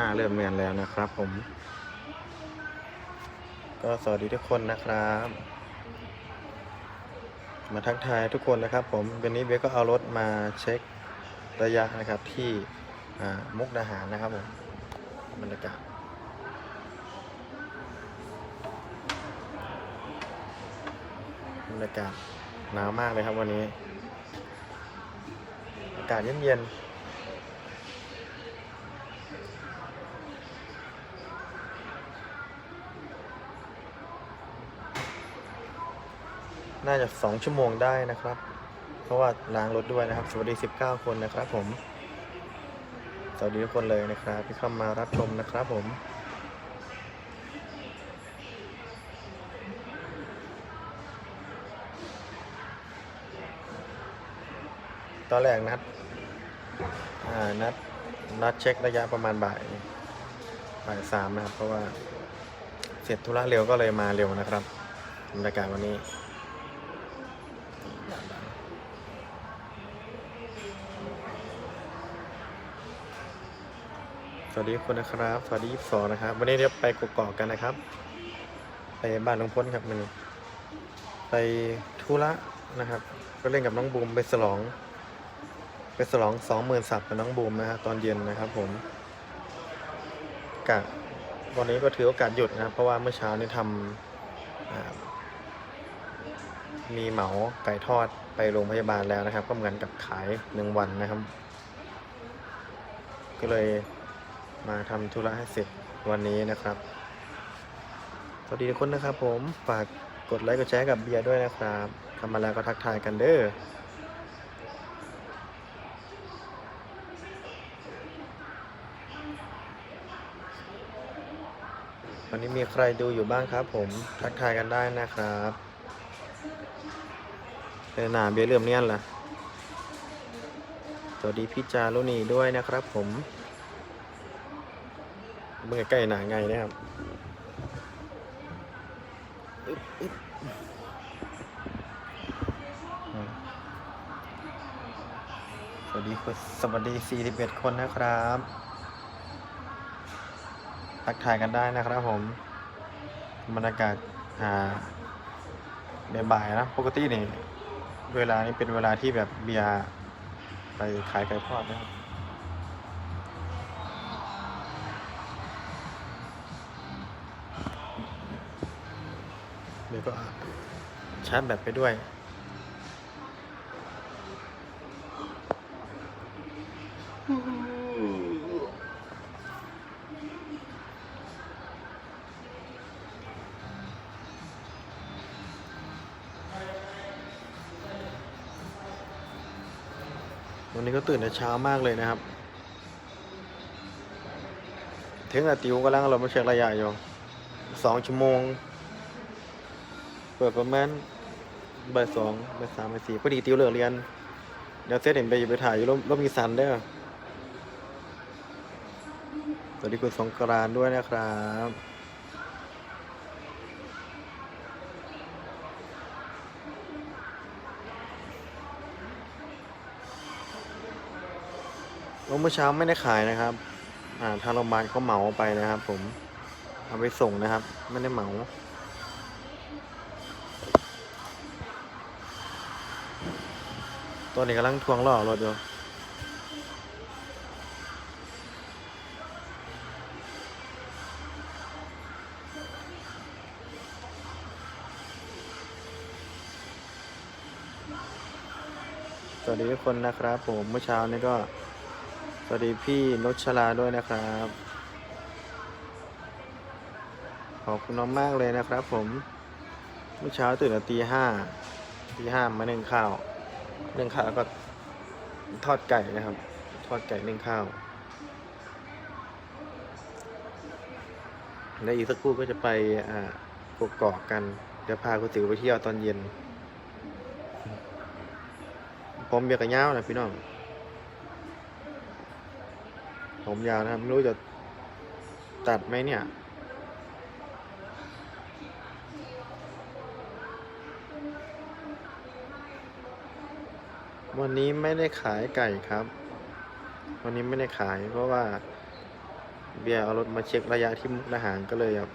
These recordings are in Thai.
น้าเริ่มเนียนแล้วนะครับ ผม ก็สวัสดีทุกคนนะครับ มาทักทายทุกคนนะครับ ผมวันนี้เบก็เอารถมาเช็คระยะนะครับที่มุกดาหารนะครับผมบรรยากาศบรรยากาศหนาวมากเลยครับวันนี้ อากาศเย็นๆ น่าจะ 2 ชั่วโมงได้นะครับ เพราะว่าล้างรถด้วยนะครับ สวัสดี 19 คนนะครับผม สวัสดีทุกคนเลยนะครับที่เข้ามารับชมนะครับผมตอนแรกนัดนัด นัดเช็คระยะประมาณบ่าย บ่ายสามนะครับ เพราะว่าเสร็จธุระเร็วก็เลยมาเร็วนะครับบรรยากาศวันนี้ วัสดีทุกคนนะครับ สวัสดีสองนะครับ วันนี้เดี๋ยวไปกกอกกันนะครับ ไปบ้านน้องพ้นครับมันนี้ไปธุระนะครับ ก็เล่นกับน้องบูมไปฉลอง ไปฉลองสองหมื่นสับกับน้องบูมนะฮะตอนเย็นนะครับ ผมกะวันนี้ก็ถือโอกาสหยุดนะครับ เพราะว่าเมื่อเช้านี้ทำมีเหมาไก่ทอดไปโรงพยาบาลแล้วนะครับ ก็เหมือนกับขายหนึ่งวันนะครับ ก็เลย มาทำธุระให้เสร็จวันนี้นะครับ สวัสดีทุกคนนะครับ ผมฝากกดไลค์กดแชร์กับเบียร์ด้วยนะครับทำมาแล้วก็ทักทายกันเด้อวันนี้มีใครดูอยู่บ้างครับ ผมทักทายกันได้นะครับเป็นหนาเบียร์เรื่อมเนี่ยนล่ะสวัสดีพี่จารุณีด้วยนะครับผม มือใกล้หนาไงนะครับสวัสดีคุณสวัสดี 41 คนนะครับ ทักทายกันได้นะครับผมบรรยากาศอ่าบ่ายๆนะ ปกตินี่ เวลานี้เป็นเวลาที่แบบเบียร์ไปขายไก่ทอดนะครับ ก็ชาร์จแบตไปด้วย วันนี้ก็ตื่นแต่เช้ามากเลยนะครับ ถึงอาติวกำลังเรามาเช็คระยะอยู่สองชั่วโมง เปิดประมาณบ่ายสองบ่ายสามบ่ายสี่พอดีติวเลิกเรียน เดี๋ยวเซตเห็นไปไปถ่ายอยู่ร่มร่มมีสันเด้อสวัสดีคุณสงกรานด้วยนะครับเมื่อเช้าไม่ได้ขายนะครับ อ่าทางโรงพยาบาลเขาเหมาไปนะครับ ผมเอาไปส่งนะครับ ไม่ได้เหมา ตัวนี้กำลังทวงล้อรถอยู่สวัสดีทุกคนนะครับ ผมเมื่อเช้านี้ก็ สวัสดีพี่นชลาด้วยนะครับ ขอบคุณน้องมากเลยนะครับผม เมื่อเช้าตื่นตีห้าตีห้ามาหนึ่งข้าว นึ่งข้าวก็ทอดไก่นะครับ ทอดไก่นึ่งข้าวแล้วอีกสักครู่ก็จะไปอ่ากกอกกัน เดี๋ยวพาคุณติ๋วไปเที่ยวตอนเย็น ผมเบียกับย่าวนะพี่น้อง ผมยาวนะครับไม่รู้จะตัดไหมเนี่ย วันนี้ไม่ได้ขายไก่ครับ วันนี้ไม่ได้ขาย เพราะว่าเบียร์เอารถมาเช็คระยะที่มุกดาหารก็เลยแบบ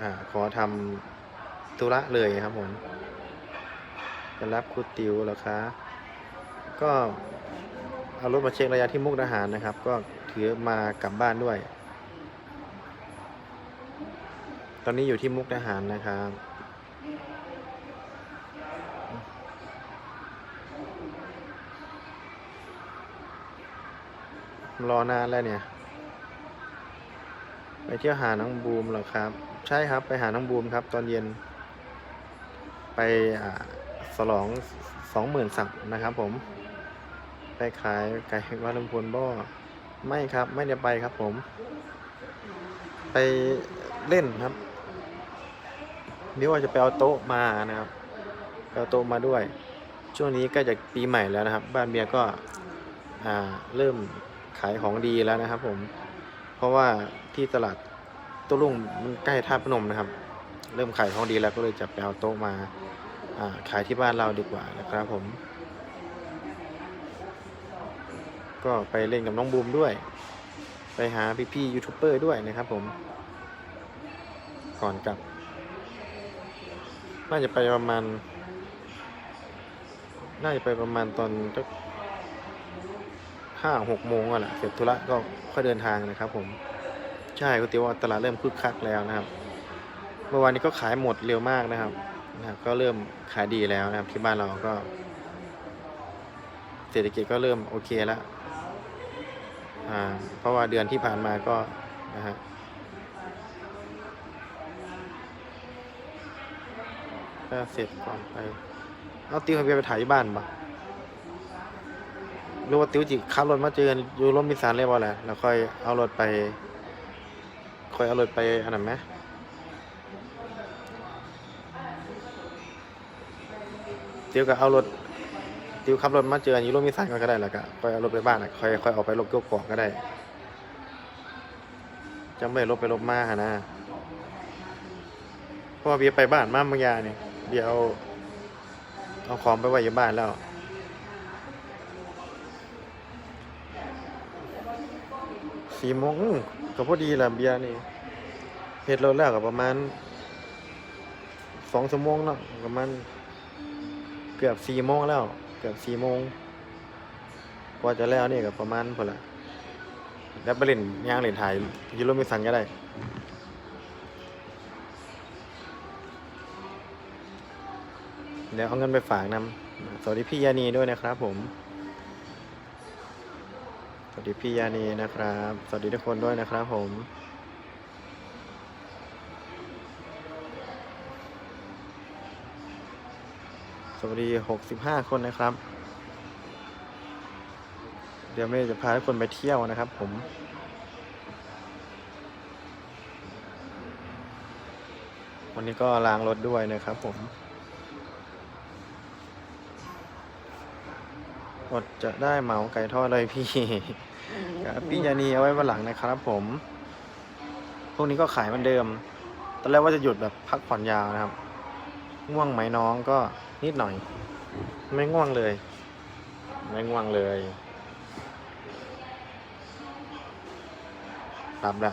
อขอทำธุระเลยครับผมจะรับคูติวเหรอคะก็เอารถมาเช็คระยะที่มุกดาหารนะครับ ก็ถือมากลับบ้านด้วย ตอนนี้อยู่ที่มุกดาหารนะครับ รอนานแล้วเนี่ย ไปเที่ยวหาน้องบูมเหรอครับ ใช่ครับไปหาน้องบูมครับ ตอนเย็น ไปสลองสองหมื่นสับนะครับ ผม ไปขายไก่วัดลุงพลบ่ไม่ครับ ไม่ได้ไปครับผม ไปเล่นครับนี่ว่าจะไปเอาโต๊ะมานะครับเอาโต๊ะมาด้วย ช่วงนี้กล้จะปีใหม่แล้วนะครับ บ้านเบียร์ก็เริ่ม ขายของดีแล้วนะครับ ผม เพราะว่าที่ตลาดโต้รุ่งมันใกล้ท่าพนมนะครับ เริ่มขายของดีแล้วก็เลยจะไปเอาโต๊ะมาอ่าขายที่บ้านเราดีกว่านะครับผม ก็ไปเล่นกับน้องบูมด้วย ไปหาพี่ๆยูทูบเบอร์ด้วยนะครับผม ก่อนกลับ น่าจะไปประมาณ น่าจะไปประมาณตอนสัก ห้าหกโมงอะแหละเสร็จธุระก็ค่อยเดินทางนะครับผมใช่ก็ตีว่าตลาดเริ่มคึกคักแล้วนะครับ เมื่อวานนี้ก็ขายหมดเร็วมากนะครับนะครับ ก็เริ่มขายดีแล้วนะครับ ที่บ้านเราก็ เศรษฐกิจก็เริ่มโอเคแล้วอ่าเพราะว่าเดือนที่ผ่านมาก็นะฮะก็เสร็จก่อนไป เอาติวให้เบียไปถ่ายที่บ้านปะ หรือว่าติวจิขับรถมาเจอกันอยู่ร่มมิสานเลยบ่แหละแล้วค่อยเอารถไป ค่อยเอารถไปอันนั้นไหมติวก็เอารถติวขับรถมาเจอกันอยู่ร่มมิสานก็ได้แล้วก็ค่อยเอารถไปบ้านอะค่อยค่อยออกไปลบเกี่ยวกอกก็ได้จังไม่ลบไปลบมาหะนะเพราะว่าเบียไปบ้านมาบางอยาเนี่ยเบียเอาเอาของไปไว้อยู่บ้านแล้ว สี่โมงก็พอดีแหละเบียร์นี่เฮ็ดรถแล้วก็ประมาณสองชั่วโมงเนาะประมาณเกือบสี่โมงแล้ว เกือบสี่โมงกว่าจะแล้วนี่ก็ประมาณพอละแล้วไปเล่นย่างเล่นถ่ายยูโรมิสันก็ได้เดี๋ยวเอาเงินไปฝากนำสวัสดีพี่ยานีด้วยนะครับผม วัสดีพี่ยานีนะครับ สวัสดีทุกคนด้วยนะครับผมสวัสดีหกสิบห้าคนนะครับ เดี๋ยวไม่จะพาทุกคนไปเที่ยวนะครับผม วันนี้ก็ล้างรถด้วยนะครับผมอดจะได้เหมาไก่ทอดเลยพี่ พี่ยานีเอาไว้วันหลังนะครับผม พวกนี้ก็ขายเหมือนเดิม ตอนแรกว่าจะหยุดแบบพักผ่อนยาวนะครับ ง่วงไหมน้องก็นิดหน่อย ไม่ง่วงเลย ไม่ง่วงเลยหลับละ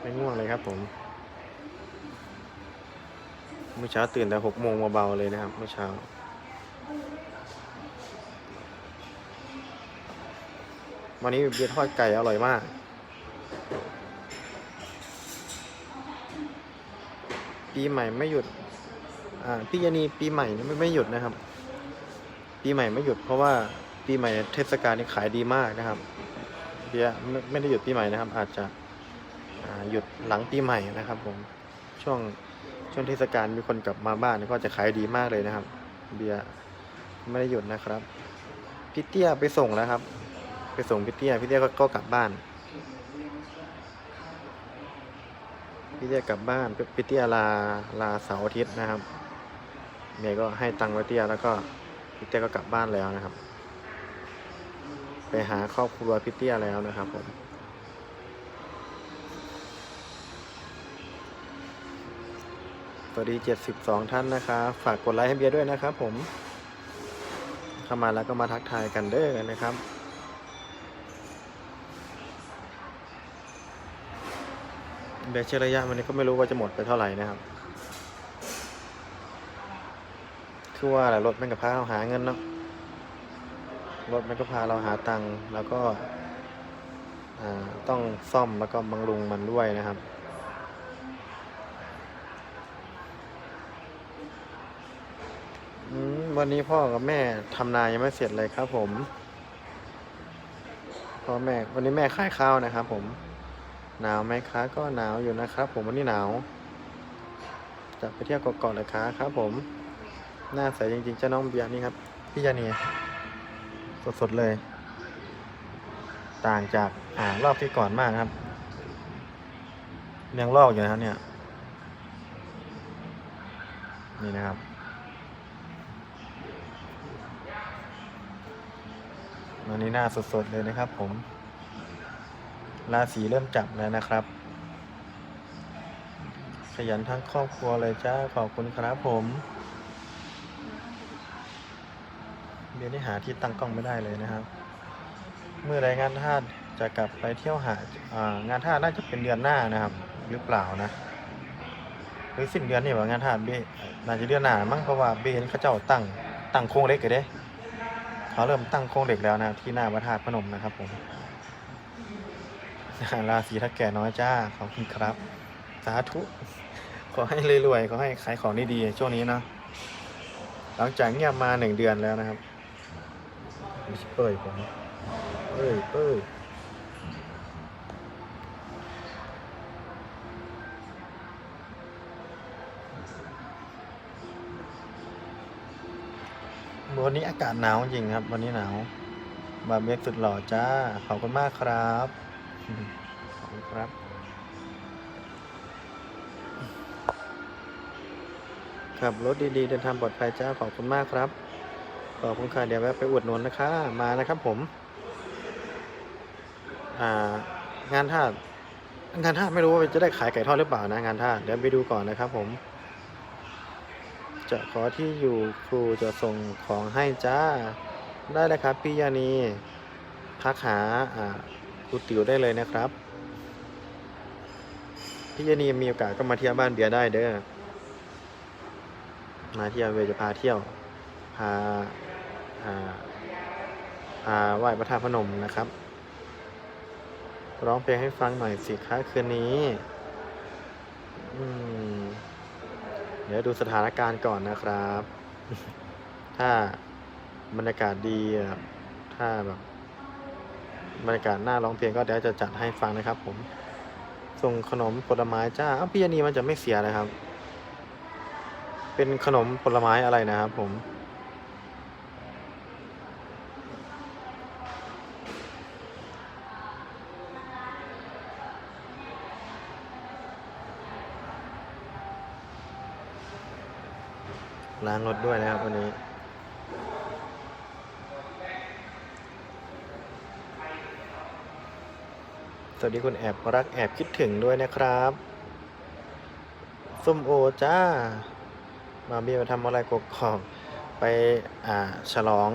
ไม่ง่วงเลยครับผมเมื่อเช้าตื่นแต่หกโมงเบาๆเลยนะครับเมื่อเช้า วันนี้เบียร์ทอดไก่อร่อยมาก ปีใหม่ไม่หยุด อ่าพี่ยานีปีใหม่นี่ไม่ไม่หยุดนะครับ ปีใหม่ไม่หยุดเพราะว่าปีใหม่เทศกาลนี่ขายดีมากนะครับเบียร์ไม่ไม่ได้หยุดปีใหม่นะครับ อาจจะหยุดหลังปีใหม่นะครับผมช่วงช่วงเทศกาลมีคนกลับมาบ้านก็จะขายดีมากเลยนะครับ เบียร์ไม่ได้หยุดนะครับพี่เตี้ยไปส่งแล้วครับ ไปส่งพี่เตี้ยพี่เตี้ยก็ก็กลับบ้านพี่เตี้ยกลับบ้านพี่เตี้ยลาลาเสาร์อาทิตย์นะครับเมียก็ให้ตังค์ไว้เตี้ยแล้วก็พี่เตี้ยก็กลับบ้านแล้วนะครับ ไปหาครอบครัวพี่เตี้ยแล้วนะครับผมสวัสดี72ท่านนะครับฝากกดไลค์ให้เบียร์ด้วยนะครับผม เข้ามาแล้วก็มาทักทายกันเด้อนะครับ เบียร์เชอระยะวันนี้ก็ไม่รู้ว่าจะหมดไปเท่าไหร่นะครับคือว่าแหละรถมันก็พาเราหาเงินเนาะรถมันก็พาเราหาตังค์แล้วก็ต้องซ่อมแล้วก็บำรุงมันด้วยนะครับ วันนี้พ่อกับแม่ทำนายังไม่เสร็จเลยครับผมพ่อแม่วันนี้แม่ขายข้าวนะครับผม หนาวไหมคะก็หนาวอยู่นะครับ ผมวันนี้หนาวจะไปเที่ยวเกาะๆเลยคะครับผม หน้าใสจริงๆเจ้าน้องเบียร์นี่ครับ พี่ยานีสดๆเลย ต่างจากอ่ารอบที่ก่อนมากครับยังลอกอยู่นะครับเนี่ย นี่นะครับวันนี้หน้าสดๆเลยนะครับผม ราศีเริ่มจับแล้วนะครับ ขยันทั้งครอบครัวเลยจ้าขอบคุณครับผมเบียร์นี่หาที่ตั้งกล้องไม่ได้เลยนะครับ เมื่อไรงานท่าจะกลับไปเที่ยวหาอ่างานท่าน่าจะเป็นเดือนหน้านะครับ หรือเปล่านะ หรือสิ้นเดือนนี่ว่างานท่าเบียน่าจะเดือนหน้ามั้งเพราะว่าเบียร์นี่เขาเจ้าตั้งตั้งโครงเล็กกันเด้เขาเริ่มตั้งโครงเล็กแล้วนะที่หน้าพระธาตุพนมนะครับผม ราศีทักแก่น้อยจ้าขอบคุณครับ สาธุ ขอให้รวยๆขอให้ขายของได้ดีช่วงนี้เนาะหลังจากเงียบมาหนึ่งเดือนแล้วนะครับไม่ใช่เป้ยผมเป้ยเป้ยวันนี้อากาศหนาวจริงครับ วันนี้หนาวบาเบกสุดหล่อจ้า ขอบคุณมากครับ ขอบคุณครับขับรถดีๆเดินทางปลอดภัยจ้าขอบคุณมากครับ ขอบคุณค่ะเดี๋ยวแวะไปอุดหนุนนะคะมานะครับผม อ่างานท่าสงานท่าสไม่รู้ว่าจะได้ขายไก่ทอดหรือเปล่านะงานท่าสเดี๋ยวไปดูก่อนนะครับผม จะขอที่อยู่ครูจะส่งของให้จ้า ได้เลยครับพี่ยานีทักหาอ่า ครูติ๋วได้เลยนะครับพี่ยานีมีโอกาสก็มาเที่ยวบ้านเบียร์ได้เด้อมาเที่ยวเบียร์จะพาเที่ยว พาอ่าพาไหว้พระธาตุพนมนะครับ ร้องเพลงให้ฟังหน่อยสิคะคืนนี้เดี๋ยวดูสถานการณ์ก่อนนะครับ ถ้าบรรยากาศดี ถ้าแบบ บรรยากาศหน่าร้องเพลงก็เดี๋ยวจะจัดให้ฟังนะครับ ผม ส่งขนมผลไม้จ้าอ้าวพี่ยานีมันจะไม่เสียเลยครับ เป็นขนมผลไม้อะไรนะครับ ผมล้างรถด้วยนะครับวันนี้ สวัสดีคุณแอบรักแอบคิดถึงด้วยนะครับส้มโอจ้า มาเบียมาทำอะไรกกอกไปอ่าฉลอง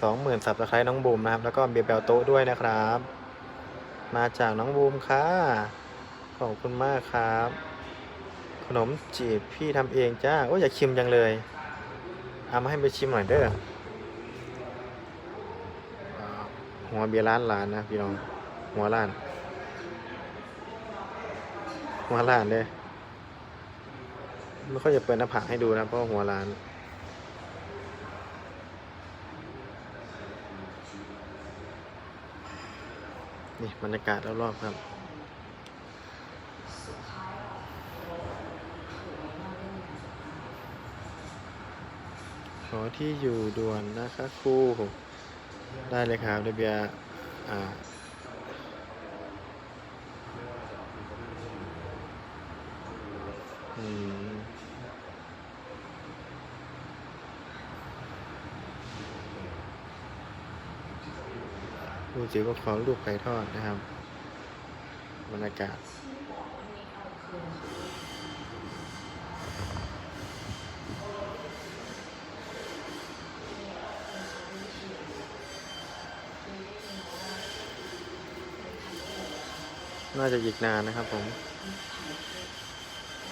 สองหมื่นสับตะไคร้น้องบูมนะครับ แล้วก็เบียร์แบลโต๊ะด้วยนะครับ มาจากน้องบูมค่ะ ขอบคุณมากครับ ขนมจีบพี่ทำเองจ้า โอ้ยอยากชิมจังเลย เอามาให้ไปชิมหน่อยเด้อหัวเบียร์ร้านร้านนะพี่น้อง หัวร้าน หัวร้านเด้ไม่ค่อยจะเปิดหน้าผากให้ดูนะเพราะหัวร้านนี่บรรยากาศรอบๆครับขอที่อยู่ด่วนนะคะครูได้เลยครับเดบียร์อ่าอืม ลูกจิ๋วก็ขอลูกไก่ทอดนะครับบรรยากาศน่าจะอีกนานนะครับผม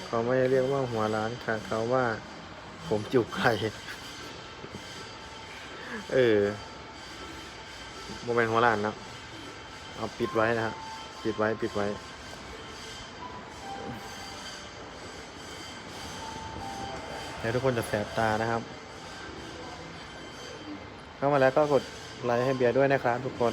เขาไม่ได้เรียกว่าหัวร้านค่ะ เขาว่าผมจุกไข่ เออ โมเมนหัวร้านนะเอาปิดไว้นะฮะปิดไว้ปิดไว้ เดี๋ยวทุกคนจะแสบตานะครับ เข้ามาแล้วก็กดไลค์ให้เบียร์ด้วยนะครับทุกคน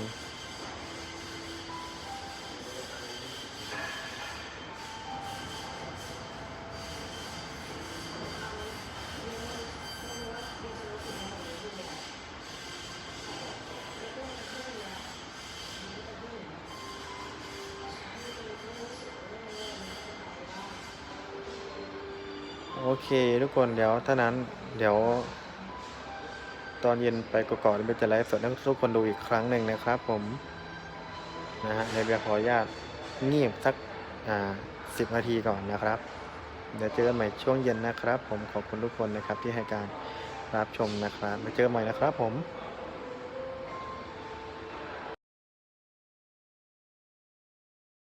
โอเคทุกคนเดี๋ยวถ้านั้นเดี๋ยว ตอนเย็นไปกอกๆเดี๋ยวจะไลฟ์สดให้ทุกคนดูอีกครั้งหนึ่งนะครับ ผมนะฮะในเบียร์ขออนุญาตเงียบสักอ่าสิบนาทีก่อนนะครับ เดี๋ยวเจอกันใหม่ช่วงเย็นนะครับ ผมขอบคุณทุกคนนะครับที่ให้การรับชมนะครับไปเจอกันใหม่นะครับ ผม